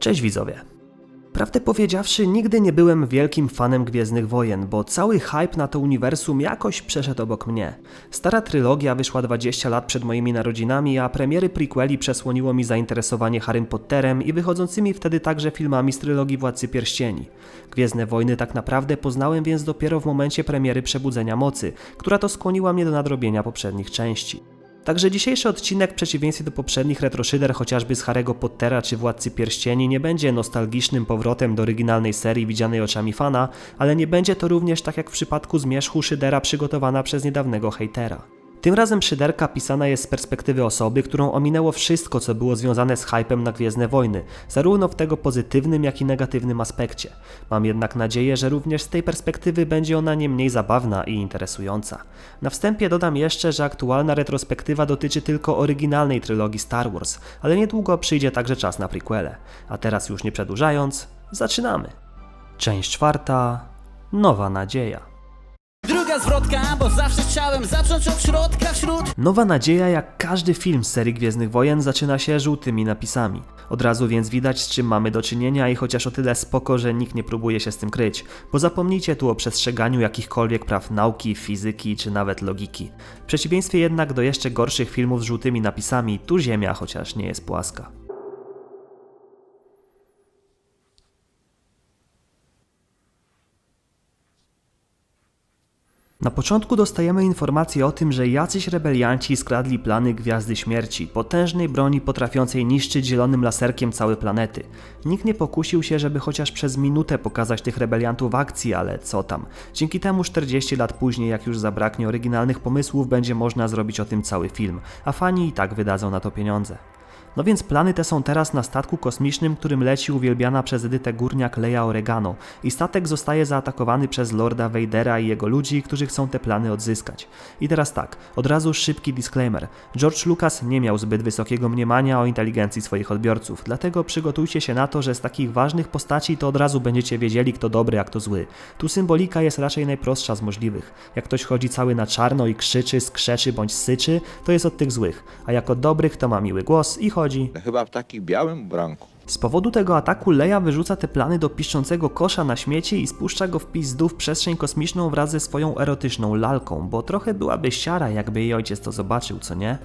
Cześć widzowie. Prawdę powiedziawszy, nigdy nie byłem wielkim fanem Gwiezdnych Wojen, bo cały hype na to uniwersum jakoś przeszedł obok mnie. Stara trylogia wyszła 20 lat przed moimi narodzinami, a premiery prequeli przesłoniło mi zainteresowanie Harrym Potterem i wychodzącymi wtedy także filmami z trylogii Władcy Pierścieni. Gwiezdne Wojny tak naprawdę poznałem więc dopiero w momencie premiery Przebudzenia Mocy, która to skłoniła mnie do nadrobienia poprzednich części. Także dzisiejszy odcinek w przeciwieństwie do poprzednich retroszyder chociażby z Harry'ego Pottera czy Władcy Pierścieni nie będzie nostalgicznym powrotem do oryginalnej serii widzianej oczami fana, ale nie będzie to również tak jak w przypadku zmierzchu szydera przygotowana przez niedawnego hejtera. Tym razem szyderka pisana jest z perspektywy osoby, którą ominęło wszystko, co było związane z hypem na Gwiezdne Wojny, zarówno w tego pozytywnym, jak i negatywnym aspekcie. Mam jednak nadzieję, że również z tej perspektywy będzie ona nie mniej zabawna i interesująca. Na wstępie dodam jeszcze, że aktualna retrospektywa dotyczy tylko oryginalnej trylogii Star Wars, ale niedługo przyjdzie także czas na prequele. A teraz już nie przedłużając, zaczynamy. Część czwarta. Nowa nadzieja. Druga zwrotka, bo zawsze chciałem zacząć od środka wśród Nowa Nadzieja, jak każdy film z serii Gwiezdnych Wojen, zaczyna się żółtymi napisami. Od razu więc widać, z czym mamy do czynienia i chociaż o tyle spoko, że nikt nie próbuje się z tym kryć, bo zapomnijcie tu o przestrzeganiu jakichkolwiek praw nauki, fizyki czy nawet logiki. W przeciwieństwie jednak do jeszcze gorszych filmów z żółtymi napisami, tu Ziemia chociaż nie jest płaska. Na początku dostajemy informację o tym, że jacyś rebelianci skradli plany Gwiazdy Śmierci, potężnej broni potrafiącej niszczyć zielonym laserkiem całe planety. Nikt nie pokusił się, żeby chociaż przez minutę pokazać tych rebeliantów w akcji, ale co tam. Dzięki temu 40 lat później, jak już zabraknie oryginalnych pomysłów, będzie można zrobić o tym cały film, a fani i tak wydadzą na to pieniądze. No więc plany te są teraz na statku kosmicznym, którym leci uwielbiana przez Edytę Górniak Leia Oregano i statek zostaje zaatakowany przez Lorda Vadera i jego ludzi, którzy chcą te plany odzyskać. I teraz tak, od razu szybki disclaimer. George Lucas nie miał zbyt wysokiego mniemania o inteligencji swoich odbiorców, dlatego przygotujcie się na to, że z takich ważnych postaci to od razu będziecie wiedzieli kto dobry, a kto zły. Tu symbolika jest raczej najprostsza z możliwych. Jak ktoś chodzi cały na czarno i krzyczy, skrzeczy bądź syczy, to jest od tych złych, a jak od dobrych to ma miły głos i chodzi Chyba w takim białym ubranku. z powodu tego ataku Leia wyrzuca te plany do piszczącego kosza na śmieci i spuszcza go w pizdu w przestrzeń kosmiczną wraz ze swoją erotyczną lalką, bo trochę byłaby siara, jakby jej ojciec to zobaczył, co nie?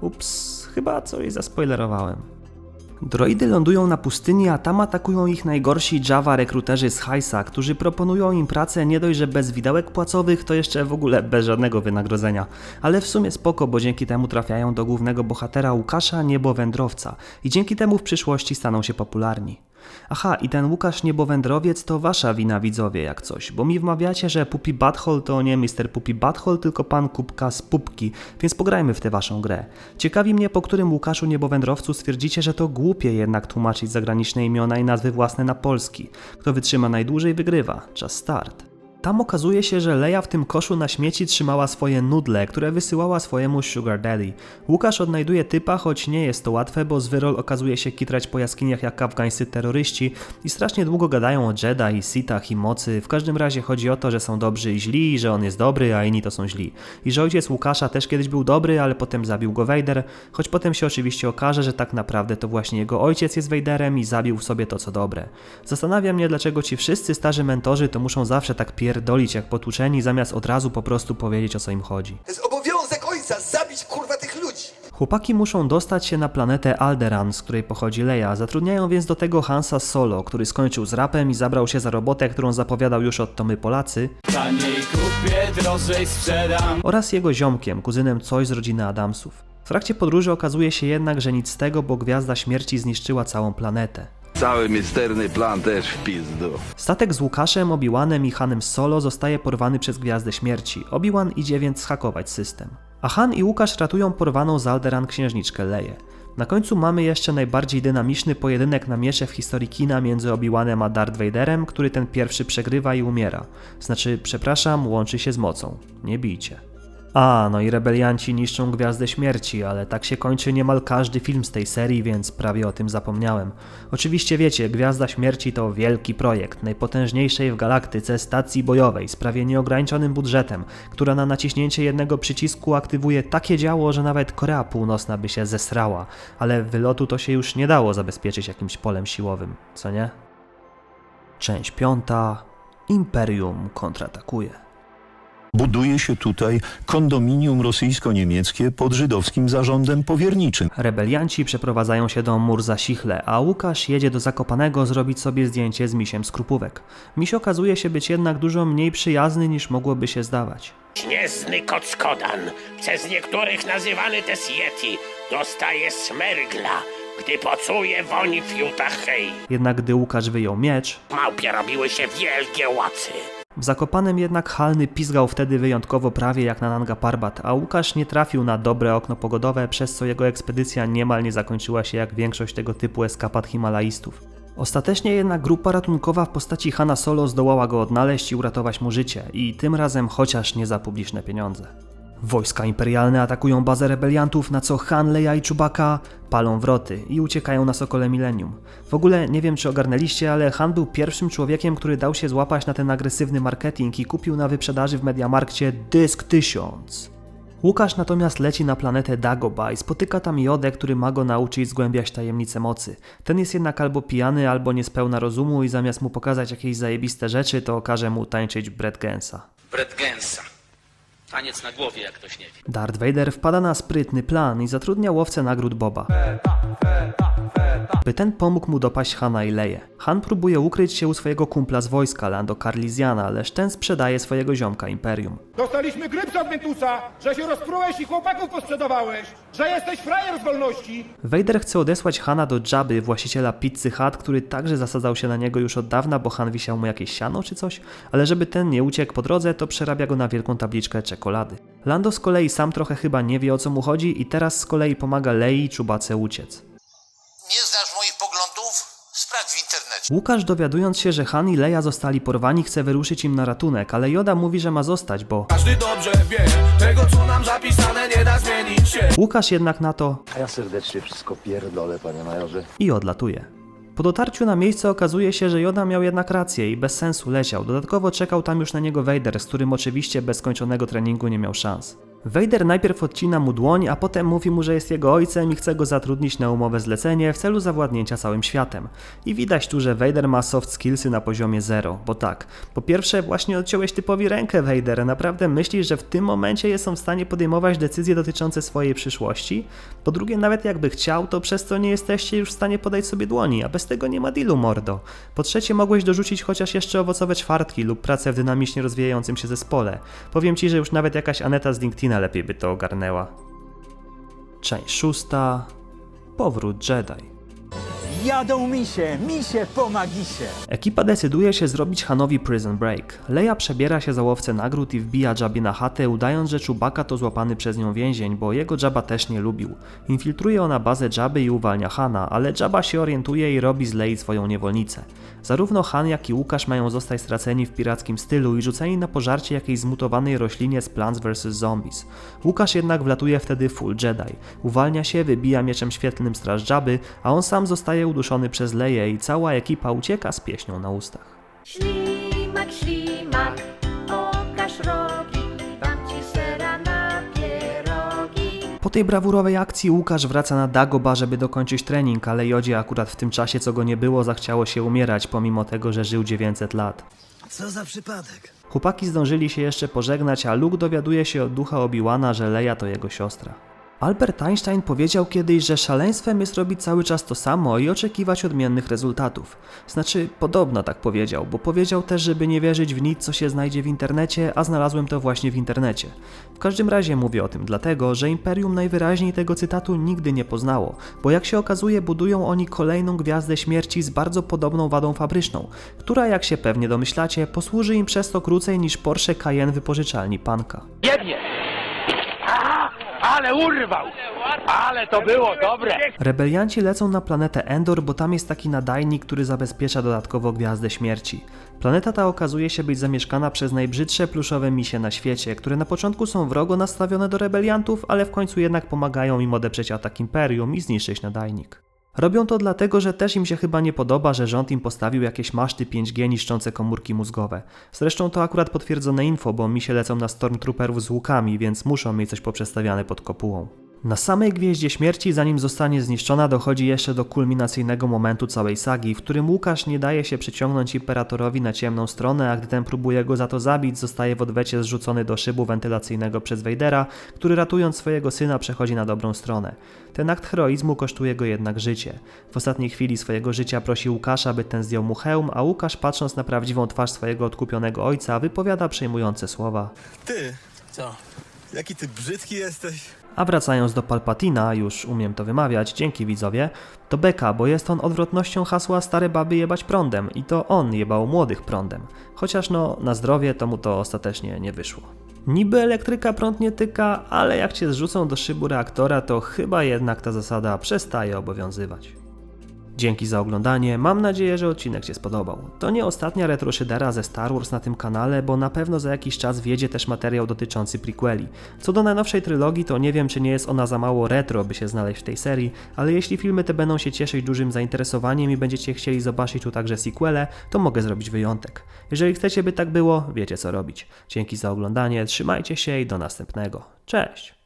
Ups, chyba coś zaspoilerowałem. Droidy lądują na pustyni, a tam atakują ich najgorsi Java rekruterzy z Hajsa, którzy proponują im pracę nie dość, że bez widełek płacowych, to jeszcze w ogóle bez żadnego wynagrodzenia. Ale w sumie spoko, bo dzięki temu trafiają do głównego bohatera Łukasza Niebowędrowca i dzięki temu w przyszłości staną się popularni. Aha, i ten Łukasz Niebowędrowiec to wasza wina widzowie jak coś, bo mi wmawiacie, że Pupi Butthole to nie Mr. Pupi Butthole, tylko pan Kubka z Pupki, więc pograjmy w tę waszą grę. Ciekawi mnie, po którym Łukaszu Niebowędrowcu stwierdzicie, że to głupie jednak tłumaczyć zagraniczne imiona i nazwy własne na polski. Kto wytrzyma najdłużej wygrywa. Czas start. Tam okazuje się, że Leia w tym koszu na śmieci trzymała swoje nudle, które wysyłała swojemu Sugar Daddy. Łukasz odnajduje typa, choć nie jest to łatwe, bo Zwyrol okazuje się kitrać po jaskiniach jak afgańscy terroryści i strasznie długo gadają o Jedi, Sithach i mocy. W każdym razie chodzi o to, że są dobrzy i źli, że on jest dobry, a inni to są źli. I że ojciec Łukasza też kiedyś był dobry, ale potem zabił go Vader, choć potem się oczywiście okaże, że tak naprawdę to właśnie jego ojciec jest Vaderem i zabił w sobie to co dobre. Zastanawia mnie, dlaczego ci wszyscy starzy mentorzy to muszą zawsze tak pierdolić jak potłuczeni, zamiast od razu po prostu powiedzieć o co im chodzi. To jest obowiązek ojca zabić kurwa tych ludzi. Chłopaki muszą dostać się na planetę Alderan, z której pochodzi Leia. Zatrudniają więc do tego Hansa Solo, który skończył z rapem i zabrał się za robotę, którą zapowiadał już od Tomy Polacy, Taniej kupię, drożej sprzedam oraz jego ziomkiem, kuzynem coś z rodziny Adamsów. W trakcie podróży okazuje się jednak, że nic z tego, bo Gwiazda Śmierci zniszczyła całą planetę. Cały misterny plan też w pizdu. Statek z Łukaszem, Obi-Wanem i Hanem Solo zostaje porwany przez Gwiazdę Śmierci. Obi-Wan idzie więc schakować system. A Han i Łukasz ratują porwaną z Alderan księżniczkę Leję. Na końcu mamy jeszcze najbardziej dynamiczny pojedynek na miecze w historii kina między Obi-Wanem a Darth Vaderem, który ten pierwszy przegrywa i umiera. Znaczy, przepraszam, łączy się z mocą. Nie bijcie. A, no i rebelianci niszczą Gwiazdę Śmierci, ale tak się kończy niemal każdy film z tej serii, więc prawie o tym zapomniałem. Oczywiście wiecie, Gwiazda Śmierci to wielki projekt, najpotężniejszej w galaktyce stacji bojowej z prawie nieograniczonym budżetem, która na naciśnięcie jednego przycisku aktywuje takie działo, że nawet Korea Północna by się zesrała, ale wylotu to się już nie dało zabezpieczyć jakimś polem siłowym, co nie? Część piąta. Imperium kontratakuje. Buduje się tutaj kondominium rosyjsko-niemieckie pod żydowskim zarządem powierniczym. Rebelianci przeprowadzają się do Murza Sichle, a Łukasz jedzie do Zakopanego zrobić sobie zdjęcie z misiem skrupówek. Miś okazuje się być jednak dużo mniej przyjazny niż mogłoby się zdawać. Śnieżny kockodan, przez niektórych nazywany też Yeti, dostaje smergla, gdy pocuje woni fiuta hej. Jednak gdy Łukasz wyjął miecz, Małpie robiły się wielkie łacy. W Zakopanem jednak Halny pizgał wtedy wyjątkowo prawie jak na Nanga Parbat, a Łukasz nie trafił na dobre okno pogodowe, przez co jego ekspedycja niemal nie zakończyła się jak większość tego typu eskapat Himalajstów. Ostatecznie jednak grupa ratunkowa w postaci Hanna Solo zdołała go odnaleźć i uratować mu życie, i tym razem chociaż nie za publiczne pieniądze. Wojska imperialne atakują bazę rebeliantów, na co Han, Leia i Chewbacca palą wroty i uciekają na Sokole Millennium. W ogóle nie wiem czy ogarnęliście, ale Han był pierwszym człowiekiem, który dał się złapać na ten agresywny marketing i kupił na wyprzedaży w Mediamarkcie Dysk 1000. Łukasz natomiast leci na planetę Dagobah i spotyka tam Jodę, który ma go nauczyć zgłębiać tajemnice mocy. Ten jest jednak albo pijany, albo niespełna rozumu i zamiast mu pokazać jakieś zajebiste rzeczy, to każe mu tańczyć Brett Gensa. Taniec na głowie, jak ktoś nie wie. Darth Vader wpada na sprytny plan i zatrudnia łowcę nagród Boba. By ten pomógł mu dopaść Hana i Leję. Han próbuje ukryć się u swojego kumpla z wojska, Lando Carlisiana, lecz ten sprzedaje swojego ziomka Imperium. Dostaliśmy grypsa od Mentusa, że się rozprułeś i chłopaków posprzedawałeś, że jesteś frajer z wolności. Vader chce odesłać Hana do Jabby, właściciela pizzy Hut, który także zasadzał się na niego już od dawna, bo Han wisiał mu jakieś siano czy coś, ale żeby ten nie uciekł po drodze, to przerabia go na wielką tabliczkę czekolady. Lando z kolei sam trochę chyba nie wie o co mu chodzi i teraz z kolei pomaga Lei i Czubace uciec. Nie znasz moich poglądów? Sprawdź w internecie. Łukasz dowiadując się, że Han i Leia zostali porwani, chce wyruszyć im na ratunek, ale Joda mówi, że ma zostać, bo Każdy dobrze wie, tego co nam zapisane nie da zmienić się. Łukasz jednak na to A ja serdecznie wszystko pierdolę, panie majorze. i odlatuje. Po dotarciu na miejsce okazuje się, że Joda miał jednak rację i bez sensu leciał. Dodatkowo czekał tam już na niego Vader, z którym oczywiście bez skończonego treningu nie miał szans. Vader najpierw odcina mu dłoń, a potem mówi mu, że jest jego ojcem i chce go zatrudnić na umowę zlecenie w celu zawładnięcia całym światem. I widać tu, że Vader ma soft skillsy na poziomie zero, bo tak, po pierwsze właśnie odciąłeś typowi rękę Vader, naprawdę myślisz, że w tym momencie jest on w stanie podejmować decyzje dotyczące swojej przyszłości? Po drugie, nawet jakby chciał, to przez to nie jesteście już w stanie podać sobie dłoni, a bez tego nie ma dealu, mordo. Po trzecie, mogłeś dorzucić chociaż jeszcze owocowe czwartki lub pracę w dynamicznie rozwijającym się zespole. Powiem ci, że już nawet jakaś Aneta z LinkedIna lepiej by to ogarnęła. Część szósta. Powrót Jedi. Jadą misie, misie po magisie. Ekipa decyduje się zrobić Hanowi Prison Break. Leia przebiera się za łowcę nagród i wbija Jabie na chatę, udając, że Chewbacca to złapany przez nią więzień, bo jego Jabba też nie lubił. Infiltruje ona bazę Jabby i uwalnia Hana, ale Jabba się orientuje i robi z Lei swoją niewolnicę. Zarówno Han, jak i Łukasz mają zostać straceni w pirackim stylu i rzuceni na pożarcie jakiejś zmutowanej roślinie z Plants vs. Zombies. Łukasz jednak wlatuje wtedy full Jedi. Uwalnia się, wybija mieczem świetlnym straż Jabby, a on sam zostaje uduszony przez Leję i cała ekipa ucieka z pieśnią na ustach. Ślimak, ślimak, pokaż rogi, dam ci sera na pierogi. Po tej brawurowej akcji Łukasz wraca na Dagoba, żeby dokończyć trening, ale Jodzie akurat w tym czasie, co go nie było, zachciało się umierać, pomimo tego, że żył 900 lat. Co za przypadek. Chłopaki zdążyli się jeszcze pożegnać, a Luke dowiaduje się od ducha Obi-Wana, że Leia to jego siostra. Albert Einstein powiedział kiedyś, że szaleństwem jest robić cały czas to samo i oczekiwać odmiennych rezultatów. Znaczy, podobno tak powiedział, bo powiedział też, żeby nie wierzyć w nic, co się znajdzie w internecie, a znalazłem to właśnie w internecie. W każdym razie mówię o tym dlatego, że Imperium najwyraźniej tego cytatu nigdy nie poznało, bo jak się okazuje, budują oni kolejną gwiazdę śmierci z bardzo podobną wadą fabryczną, która, jak się pewnie domyślacie, posłuży im przez to krócej niż Porsche Cayenne wypożyczalni Panka. Jednie! Ale urwał! Ale to było dobre! Rebelianci lecą na planetę Endor, bo tam jest taki nadajnik, który zabezpiecza dodatkowo Gwiazdę Śmierci. Planeta ta okazuje się być zamieszkana przez najbrzydsze pluszowe misie na świecie, które na początku są wrogo nastawione do rebeliantów, ale w końcu jednak pomagają im odeprzeć atak Imperium i zniszczyć nadajnik. Robią to dlatego, że też im się chyba nie podoba, że rząd im postawił jakieś maszty 5G niszczące komórki mózgowe. Zresztą to akurat potwierdzone info, bo misie lecą na Stormtrooperów z łukami, więc muszą mieć coś poprzestawiane pod kopułą. Na samej Gwieździe Śmierci, zanim zostanie zniszczona, dochodzi jeszcze do kulminacyjnego momentu całej sagi, w którym Łukasz nie daje się przyciągnąć Imperatorowi na ciemną stronę, a gdy ten próbuje go za to zabić, zostaje w odwecie zrzucony do szybu wentylacyjnego przez Vadera, który ratując swojego syna przechodzi na dobrą stronę. Ten akt heroizmu kosztuje go jednak życie. W ostatniej chwili swojego życia prosi Łukasza, by ten zdjął mu hełm, a Łukasz patrząc na prawdziwą twarz swojego odkupionego ojca, wypowiada przejmujące słowa. Ty, Co? jaki ty brzydki jesteś. A wracając do Palpatina, już umiem to wymawiać, dzięki widzowie, to beka, bo jest on odwrotnością hasła stare baby jebać prądem i to on jebał młodych prądem. Chociaż no, na zdrowie to mu to ostatecznie nie wyszło. Niby elektryka prąd nie tyka, ale jak cię zrzucą do szybu reaktora, to chyba jednak ta zasada przestaje obowiązywać. Dzięki za oglądanie, mam nadzieję, że odcinek Ci spodobał. To nie ostatnia retroszydera ze Star Wars na tym kanale, bo na pewno za jakiś czas wjedzie też materiał dotyczący prequeli. Co do najnowszej trylogii, to nie wiem czy nie jest ona za mało retro, by się znaleźć w tej serii, ale jeśli filmy te będą się cieszyć dużym zainteresowaniem i będziecie chcieli zobaczyć tu także sequele, to mogę zrobić wyjątek. Jeżeli chcecie by tak było, wiecie co robić. Dzięki za oglądanie, trzymajcie się i do następnego. Cześć!